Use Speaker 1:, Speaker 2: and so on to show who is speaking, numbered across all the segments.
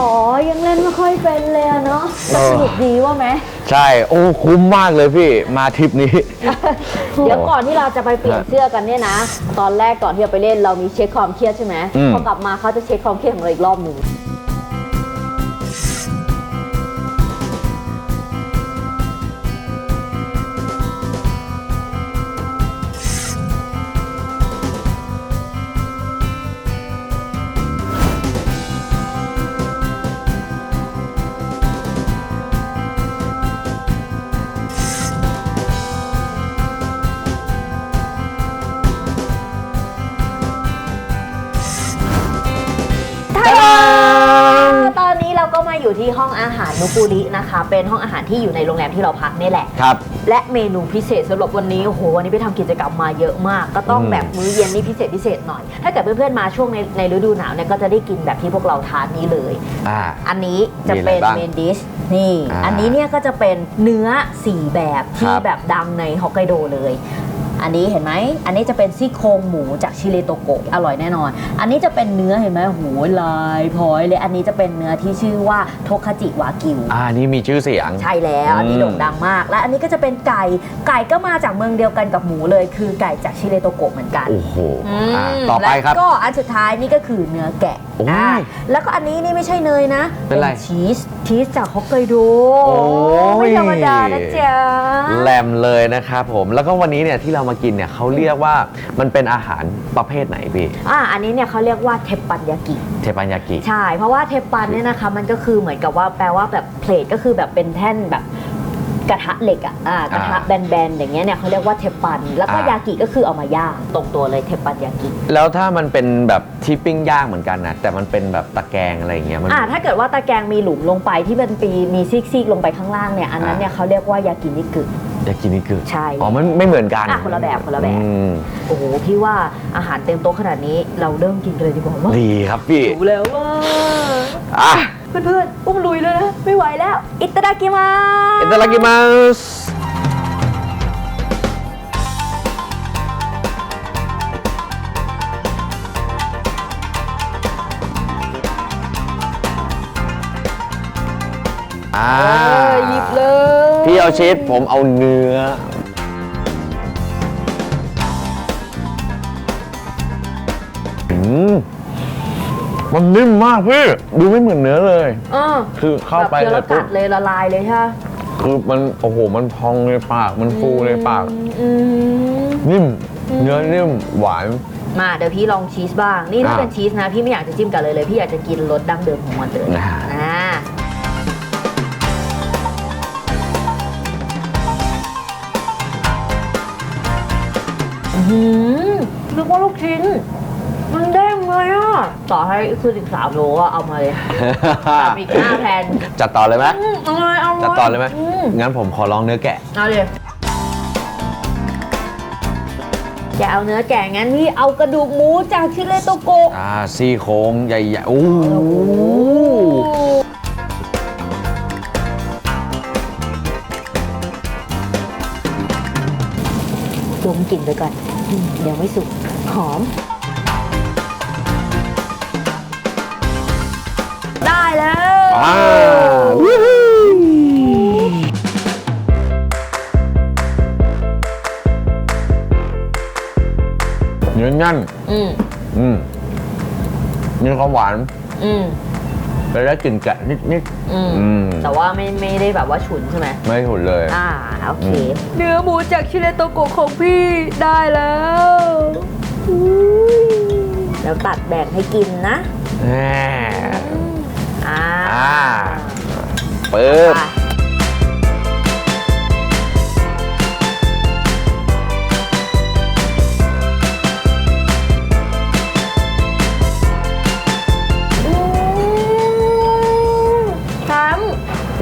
Speaker 1: อ๋อยังเล่นไม่ค่อยเป็นเลยอะเนาะแต่สนุกดีว่าไหม
Speaker 2: ใช่ โอ้คุ้มมากเลยพี่ มาทริปนี้
Speaker 1: เดี๋ยวก่อนที่เราจะไปเปลี่ยน
Speaker 2: ฮะ
Speaker 1: เสื้อกันเนี่ยนะ ตอนแรกก่อนที่จะไปเล่นเรามีเช็คความเครียดใช่ไหม
Speaker 2: อืม
Speaker 1: พอกลับมาเขาจะเช็คความเครียดของเราอีกรอบหนึ่ง อยู่ที่ห้องอาหารนุปุรินะคะ เป็นห้องอาหารที่อยู่ในโรงแรมที่เราพักนี่แหละ
Speaker 2: ครับ
Speaker 1: และเมนูพิเศษสำหรับวันนี้โอ้โหวันนี้ไปทำกิจกรรมมาเยอะมาก ก็ต้อง
Speaker 2: อืม
Speaker 1: แบบมื้อเย็นนี่พิเศษพิเศษหน่อย ถ้าเกิดเพื่อนๆมาช่วงในในฤดูหนาวเนี่ยก็จะได้กินแบบที่พวกเราทานนี้เลย
Speaker 2: อ่า
Speaker 1: อันนี้จะเป็น
Speaker 2: มีอะไรบ้าง
Speaker 1: เมนดิชนี่
Speaker 2: อ่า
Speaker 1: อันนี้เนี่ยก็จะเป็นเนื้อสี่แบบที่
Speaker 2: ครับ
Speaker 1: แบบดังในฮอกไกโดเลย อันนี้เห็นไหม อันนี้จะเป็นซี่โครงหมูจากชิเลโตโกะอร่อยแน่นอน อันนี้จะเป็นเนื้อเห็นไหมโหลายพร้อยเลย อันนี้จะเป็นเนื้อที่ชื่อว่าโทคาจิวากิว
Speaker 2: อ่านี่มีชื่อเสียง
Speaker 1: ใช่แล้ว อันนี้
Speaker 2: อืม
Speaker 1: โด่งดังมาก และอันนี้ก็จะเป็นไก่ ไก่ก็มาจากเมืองเดียวกันกับหมูเลย คือไก่จากชิเลโตโกะเหมือนกัน
Speaker 2: โอ้โห
Speaker 1: อืม
Speaker 2: อ่าต่อไปครับ
Speaker 1: แล้วก็อันสุดท้ายนี่ก็คือเนื้อแกะ
Speaker 2: โอ้ย
Speaker 1: อ่าแล้วก็อันนี้นี่ไม่ใช่เนยนะ
Speaker 2: เป็นอะไร
Speaker 1: ชีสชีสจากฮอกไกโด
Speaker 2: โอ้ย
Speaker 1: ไม่ธรรมดานะจ๊ะ
Speaker 2: แหลมเลยนะครับผมแล้วก็วันนี้เนี่ยที่เรามากินเนี่ยเขาเรียกว่ามันเป็นอาหารประเภทไหนพี่
Speaker 1: อ่าอันนี้เนี่ยเขาเรียกว่าเทปปันยากิ
Speaker 2: เทปันยากิ
Speaker 1: ใช่ เพราะว่าเทปปันเนี่ยนะคะมันก็คือเหมือนกับว่าแปลว่าแบบเพลทก็คือแบบเป็นแท่นแบบ กระทะเหล็กอะอ่ากระทะ
Speaker 2: อ่า
Speaker 1: แบนๆอย่างเงี้ยเนี่ยเขาเรียกว่าเทปปัน แล้วก็
Speaker 2: อ่าย
Speaker 1: ยากิก็คือเอามาย่างตรงตัวเลยเทปปันยากิ
Speaker 2: แล้วถ้ามันเป็นแบบที่ปิ้งย่างเหมือนกันนะแต่มันเป็นแบบตะแกรงอะไรอย่างเงี้ยมัน
Speaker 1: อ่าถ้าเกิดว่าตะแกรงมีหลุมลงไปที่เป็นปีมีซีกๆลงไปข้างล่างเนี่ยอันนั้น
Speaker 2: อ่า
Speaker 1: เนี่ยเขาเรียกว่ายากินิกึ
Speaker 2: ยากินิคือ
Speaker 1: ใช่
Speaker 2: อ๋อมันไม่เหมือนกัน
Speaker 1: อะคนละแบบคนละแบบ
Speaker 2: อืม
Speaker 1: โอ้โหพี่ว่าอาหารเต็มโต๊ะขนาดนี้เราเริ่มกินกันเลยดีกว่าว่า
Speaker 2: ดีครับพี่
Speaker 1: หิวแล้วว่า
Speaker 2: อะ
Speaker 1: เพื่อนๆ อุ้มลุยเลยนะ ไม่ไหวแล้ว อิตาลากิมา
Speaker 2: อิตาลากิมา
Speaker 1: สอ่าหยิบเลย
Speaker 2: พี่เอาชีสผมเอาเนื้ออืม มันนิ่มมากพี่ ดูไม่เหมือนเนื้อเลย
Speaker 1: อ่า
Speaker 2: คือเข้าไป
Speaker 1: แบบเคี้ยว
Speaker 2: เล
Speaker 1: แล้
Speaker 2: ยว
Speaker 1: กั
Speaker 2: ปุ๊บ
Speaker 1: ดเลยละลายเลยใช่ไหม
Speaker 2: คือมัน โอ้โห มันพองในปาก มันฟูในปาก
Speaker 1: อืม
Speaker 2: นิ่ม เนื้อนิ่ม หวาน
Speaker 1: มาเดี๋ยวพี่ลองชีสบ้าง นี่ถ้า
Speaker 2: อ่า
Speaker 1: เป็นชีสนะ พี่ไม่อยากจะจิ้มกันเลยเลย พี่อยากจะกินรสดั้งเดิมของมันเลย
Speaker 2: อ่า
Speaker 1: อ่าอื้อหือนึกว่าลูกชิ้น มันเด้ง เลยอะ ต่อให้คืออีกสามโลก็เอามาเลยทำอีกห้าแผ่น
Speaker 2: จัดต่อเลยไหม
Speaker 1: อืมเอาเลยเอาเลย
Speaker 2: จัดต่อเลยไหม
Speaker 1: ม
Speaker 2: งั้นผมขอลองเนื้อแกะ
Speaker 1: เอาเลยอย่าเอาเนื้อแกะงั้นพี่เอากระดูกหมูจากชิเลโตโกะ
Speaker 2: อ่าซี่โครงใหญ่ๆโอ้โห
Speaker 1: ดมกลิ่นไปก่อนอืมยังไม่สุกหอม ได้แล้ว
Speaker 2: อ่าวู้ฮู้เนื้อแน่น
Speaker 1: อืม
Speaker 2: อืมมีความหวาน
Speaker 1: อืม
Speaker 2: ไปได้กลิ่นแกะนิด
Speaker 1: อืม
Speaker 2: อืม
Speaker 1: แต่ว่าไม่ไม่ได้แบบว่าฉุนใช่ไหม
Speaker 2: ๆไม่ถุนเลย
Speaker 1: อ่า โอเค
Speaker 2: อืม
Speaker 1: เนื้อหมูจากชิเลโตโกะของพี่ได้แล้วอุ๊ยแล้วตัดแบ่งให้กินนะ
Speaker 2: แหม
Speaker 1: อ่า
Speaker 2: อ่าปึ๊บ
Speaker 1: ไปอืมแชมป์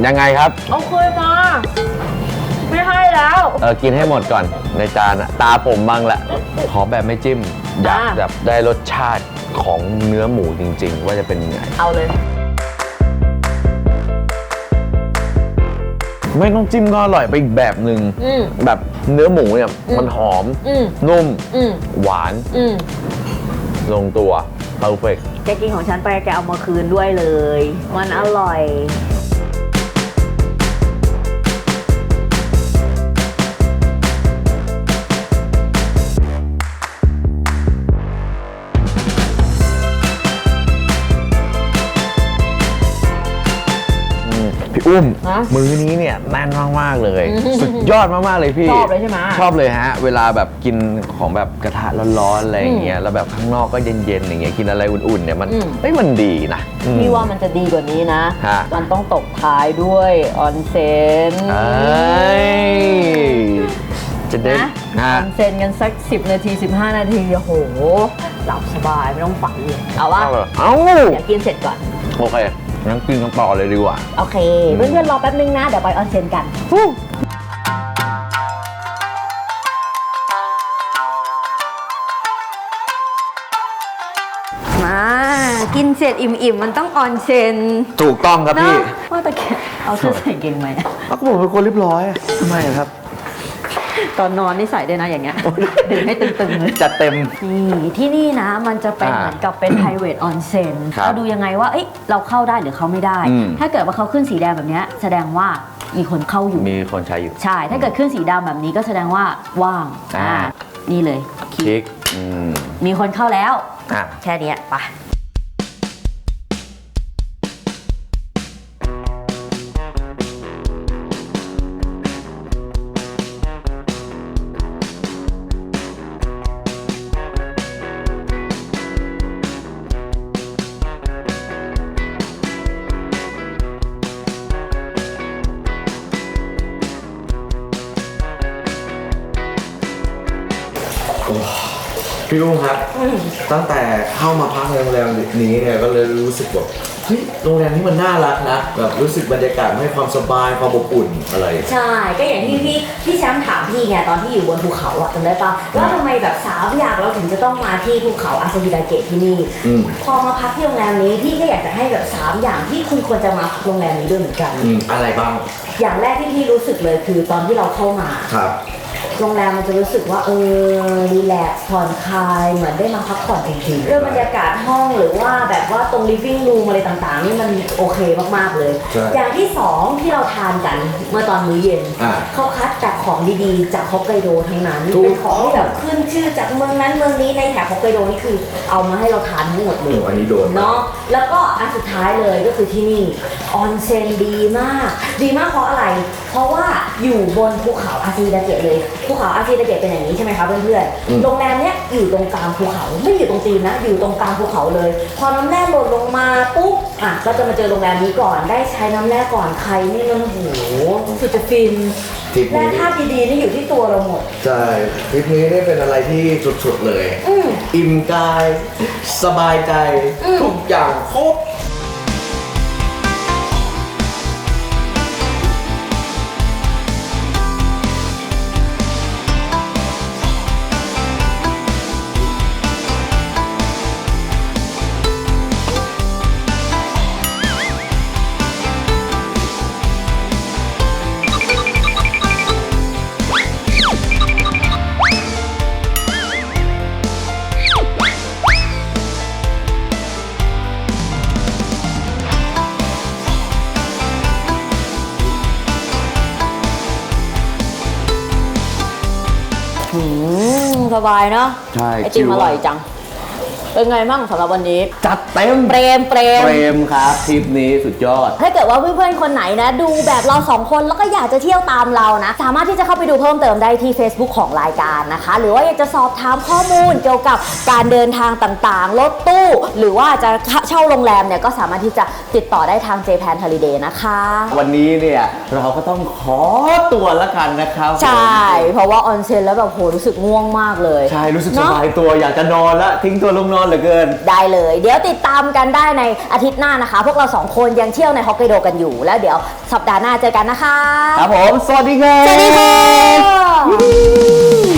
Speaker 2: ยังไงครับ
Speaker 1: เอาเคยมา ไม่ให้แล้ว
Speaker 2: เออกินให้หมดก่อนในจานอะตาผมบ้างละ ขอแบบไม่จิ้ม อยาก
Speaker 1: อ่า
Speaker 2: แบบได้รสชาติของเนื้อหมูจริง ๆ ว่าจะเป็นยังไง
Speaker 1: เอาเลย
Speaker 2: ไม่ต้องจิ้มก็อร่อยไปอีกแบบหนึ่ง
Speaker 1: อืม
Speaker 2: แบบเนื้อหมูเนี่ย
Speaker 1: อืม
Speaker 2: มันหอม
Speaker 1: อืม
Speaker 2: นุ่ม
Speaker 1: อืม
Speaker 2: หวาน
Speaker 1: อืม
Speaker 2: ลงตัว perfect
Speaker 1: แกกินของฉันไปแกเอามาคืนด้วยเลย มันอร่อย
Speaker 2: อุ้ม
Speaker 1: ฮะ
Speaker 2: มื้อนี้เนี่ยแน่นมากๆเลย สุดยอดมากๆเลยพี่
Speaker 1: ชอบเลยใช่ไหม
Speaker 2: ชอบเลยฮะ เวลาแบบกินของแบบกระทะร้อนๆอะไรอย่างเงี้ยแล้วแบบข้างนอกก็เย็นๆอย่างเงี้ยกินอะไรอุ่นๆเนี่ยมัน
Speaker 1: อืม
Speaker 2: เอ้ยมันดีนะอืม
Speaker 1: พี่ว่ามันจะดีกว่านี้นะ
Speaker 2: ฮะ
Speaker 1: มันต้องตกท้ายด้วยออนเซน
Speaker 2: เอ้ยจะได้
Speaker 1: นะ
Speaker 2: ฮะ
Speaker 1: ออนเซนกันสัก 10 นาที 15 นาทีโอ้โห หลับสบายไม่ต้องฝันเลยเอาว่า
Speaker 2: เอาเลยเอ้า
Speaker 1: เดี๋ยวกินเสร็จก่อน
Speaker 2: โอเค งั้นกินกันต่อเลยดีกว่า
Speaker 1: โอเค เพื่อนๆรอแป๊บนึงนะ เดี๋ยวไปออนเซนกันมากินเสร็จอิ่มๆมันต้องออนเซน
Speaker 2: ถูกต้องครับ
Speaker 1: เนาะ
Speaker 2: พี่
Speaker 1: ว่าแต่แกเอาเสื้อใส่เกงไหม
Speaker 2: อ้าวก็ผมเป็นคนเรียบร้อยอะทำไมครับ
Speaker 1: ตอนนอนนี่ใส่ด้วยนะอย่างเงี้ยดึงให้ตึงๆเลย
Speaker 2: จัดเต็ม
Speaker 1: นี่ที่นี่นะมันจะเป็น
Speaker 2: อ่า
Speaker 1: เหมือนกับเป็น private onsen
Speaker 2: ครับ
Speaker 1: เราดูยังไงว่าเอ้ยเราเข้าได้หรือเข้าไม่ได้
Speaker 2: อืม
Speaker 1: ถ้าเกิดว่าเขาขึ้นสีแดงแบบเนี้ยแสดงว่ามีคนเข้าอยู่
Speaker 2: มีคนใช้อยู่
Speaker 1: ใช่ ถ้าเกิดขึ้นสีดำแบบนี้ก็แสดงว่าว่าง
Speaker 2: อ่า
Speaker 1: นี่เลย
Speaker 2: คลิกอืม
Speaker 1: มีคนเข้าแล้ว
Speaker 2: อะ
Speaker 1: แค่เนี้ยไป
Speaker 3: พี่ลุงครับ ตั้งแต่เข้ามาพักในโรงแรมนี้เนี่ยก็เลยรู้สึกแบบเฮ้ยโรงแรมนี้มันน่ารักนะแบบรู้สึกบรรยากาศให้ความสบายความอบอุ่นอะไร
Speaker 1: ใช่ก็อย่างที่พี่พี่แชมป์ถามพี่ไงตอนที่อยู่บนภูเขาอะจำได้ปะว่าทำไมแบบสามอย่างเราถึงจะต้องมาที่ภูเขาอาซาฮิดาเกะที่นี่
Speaker 3: อืม
Speaker 1: พอมาพักที่โรงแรมนี้พี่ก็อยากจะให้แบบสามอย่างที่คุณควรจะมาพักโรงแรมนี้ด้วยเหมือนกัน
Speaker 3: อืมอะไรบ้าง
Speaker 1: อย่างแรกที่พี่รู้สึกเลยคือตอนที่เราเข้ามา
Speaker 3: ครับ
Speaker 1: โรงแรมมันจะรู้สึกว่าเออรีแลกซ์ผ่อนคลายเหมือนได้มาพักผ่อนจริงๆเรื่องบรรยากาศห้องหรือว่าแบบว่าตรง living room อะไรต่างๆ นี่มันโอเคมากๆเลย
Speaker 3: ใช่
Speaker 1: อย่างที่สองที่เราทานกันเมื่อตอนมื้อเย็น
Speaker 3: อ่า
Speaker 1: เขาคัดแต่ของดีๆ จากฮอกไกโดทั้งนั้น
Speaker 3: ถูก
Speaker 1: เป็นของที่แบบขึ้นชื่อจากเมืองนั้นเมืองนี้ในแถบฮอกไกโดนี่คือเอามาให้เราทานทั้งหมดเล
Speaker 3: โอ้
Speaker 1: ย
Speaker 3: อันนี้โดน
Speaker 1: เนาะแล้วก็อันสุดท้ายเลยก็คือที่นี่ออนเซ็นดีมาก ดีมากเพราะอะไร เพราะว่าอยู่บนภูเขาอาซีดาเกะเลยภูเขาอาซีดาเกะเป็นอย่างนี้ใช่ไหมคะเพื่อน
Speaker 3: อืม
Speaker 1: ๆโรงแรมเนี้ยอยู่ตรงกลางภูเขาไม่อยู่ตรงตีนนะ อยู่ตรงกลางภูเขาเลย พอน้ำแร่หล่นลงมาปุ๊บอะก็จะมาเจอโรงแรมนี้ก่อน ได้ใช้น้ำแร่ก่อนใครนี่มันโหสุดจะฟิน
Speaker 3: ทริป
Speaker 1: แร่
Speaker 3: นี้
Speaker 1: ธาตุดีๆนี่อยู่ที่ตัวเราหมด
Speaker 3: ใช่ทริปนี้ได้เป็นอะไรที่สุดๆเลย
Speaker 1: อืม
Speaker 3: อิ่มกาย สบายใจ
Speaker 1: อืม
Speaker 3: ทุกอย่างครบ
Speaker 1: สบายเนาะ
Speaker 2: ใช่
Speaker 1: ไอติม
Speaker 2: ชิล
Speaker 1: อร่อยจัง เป็นไงมั่งสำหรับวันนี้
Speaker 2: จัดเต็ม
Speaker 1: เปรมเปรม
Speaker 2: เฟรมครับทริปนี้สุดยอด
Speaker 1: ถ้าเกิดว่าเพื่อนๆคนไหนนะ ดูแบบเราสองคนแล้วก็อยากจะเที่ยวตามเรานะ สามารถที่จะเข้าไปดูเพิ่มเติมได้ที่ Facebook ของรายการนะคะ หรือว่าอยากจะสอบถามข้อมูลเกี่ยวกับการเดินทางต่างๆรถตู้ หรือว่าจะเช่าโรงแรมเนี่ยก็สามารถที่จะติดต่อได้ทาง Japan Holiday นะคะ
Speaker 2: วันนี้เนี่ยเราก็ต้องขอตัวละกันนะครับ
Speaker 1: ใช่ เพราะว่าออนเซ็นแล้วแบบโหรู้สึกง่วงมากเลย
Speaker 2: ใช่รู้สึกส
Speaker 1: เนอะ
Speaker 2: บายตัวอยากจะนอนแล้วทิ้งตัวลงนอนเหลือเกิน
Speaker 1: ได้เลย เดี๋ยวติดตามกันได้ในอาทิตย์หน้านะคะ พวกเราสองคนยังเที่ยวในฮอกไกโดกันอยู่ แล้วเดี๋ยวสัปดาห์หน้าเจอกันนะคะ
Speaker 2: ครับผม สวัสดีครับ
Speaker 1: สวัสดีค่ะ